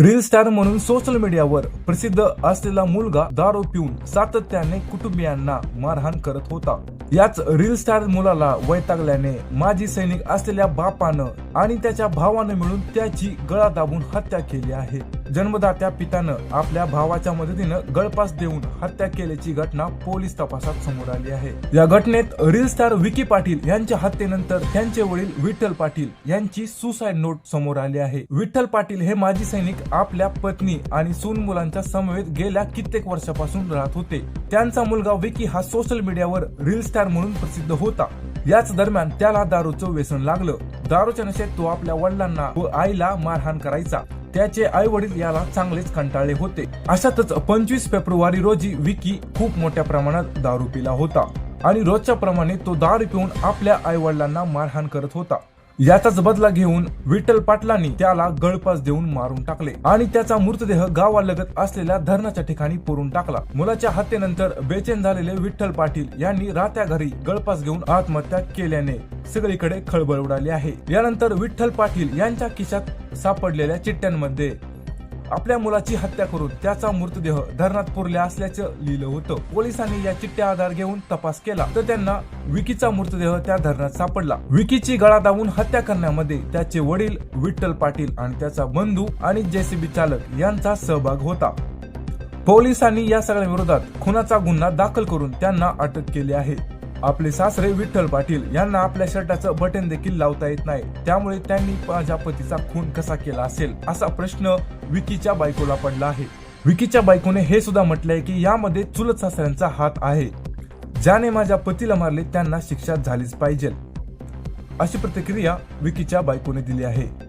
Reel star म्हणून social मीडियावर प्रसिद्ध असलेला मुलगा दारू पिऊन सातत्याने कुटुंबियांना मारहाण करत होता. याच रील स्टार मुलाला वैतागल्याने माजी सैनिक असलेल्या बापानं आणि त्याच्या भावानं मिळून त्याची गळा दाबून हत्या केली आहे. जन्मदात्या पित्यानं आपल्या भावाच्या मदतीनं गळपास देऊन हत्या केल्याची घटना पोलीस तपासात समोर आली आहे. या घटनेत रील स्टार विकी पाटील यांच्या हत्येनंतर त्यांचे वडील विठ्ठल पाटील यांची सुसाईड नोट समोर आली आहे. विठ्ठल पाटील हे माजी सैनिक आपल्या पत्नी आणि सून मुलांच्या समवेत गेल्या कित्येक वर्षापासून राहत होते. त्यांचा मुलगा विकी हा सोशल मीडियावर रील स्टार म्हणून प्रसिद्ध होता. याच दरम्यान त्याला दारूचं व्यसन लागलं. दारूच्या नशेत तो आपल्या वडिलांना व आईला मारहाण करायचा. त्याचे आई वडील याला चांगलेच कंटाळले होते. अशातच पंचवीस फेब्रुवारी रोजी विकी खूप मोठ्या प्रमाणात दारू पिला होता. आणि रोजच्या प्रमाणे तो दारू पिऊन आपल्या आई वडिलांना मारहाण करत होता. याचाच बदला घेऊन विठ्ठल पाटलांनी त्याला गळपास देऊन मारून टाकले आणि त्याचा मृतदेह गावालगत असलेल्या धरणाच्या ठिकाणी पुरून टाकला. मुलाच्या हत्येनंतर बेचैन झालेले विठ्ठल पाटील यांनी राहत्या घरी गळपास घेऊन आत्महत्या केल्याने सगळीकडे खळबळ उडाली आहे. यानंतर विठ्ठल पाटील यांच्या खिशात सापडलेल्या चिठ्ठ्यांमध्ये आपल्या मुलाची हत्या करून त्याचा मृतदेह धरणात पुरले असल्याचं लिहिलं होतं. पोलिसांनी या चिठ्ठ्या आधार घेऊन तपास केला तर त्यांना विकीचा मृतदेह त्या धरणात सापडला. विकीची गळा दाबून हत्या करण्यामध्ये त्याचे वडील विठ्ठल पाटील आणि त्याचा बंधू आणि जेसीबी चालक यांचा सहभाग होता. पोलिसांनी या सगळ्या विरोधात खुनाचा गुन्हा दाखल करून त्यांना अटक केली आहे. आपले सासरे विठ्ठल पाटील यांना आपल्या शर्टाचं बटन देखील लावता येत नाही. त्यामुळे त्यांनी माझ्या पतीचा खून कसा केला असेल असा प्रश्न विकीच्या बायकोला पडला आहे. विकीच्या बायकोने हे सुद्धा म्हटलंय की यामध्ये चुलत सासऱ्यांचा हात आहे. ज्याने माझ्या पतीला मारले त्यांना शिक्षा झालीच पाहिजे. अशी प्रतिक्रिया विकीच्या बायकोने दिली आहे.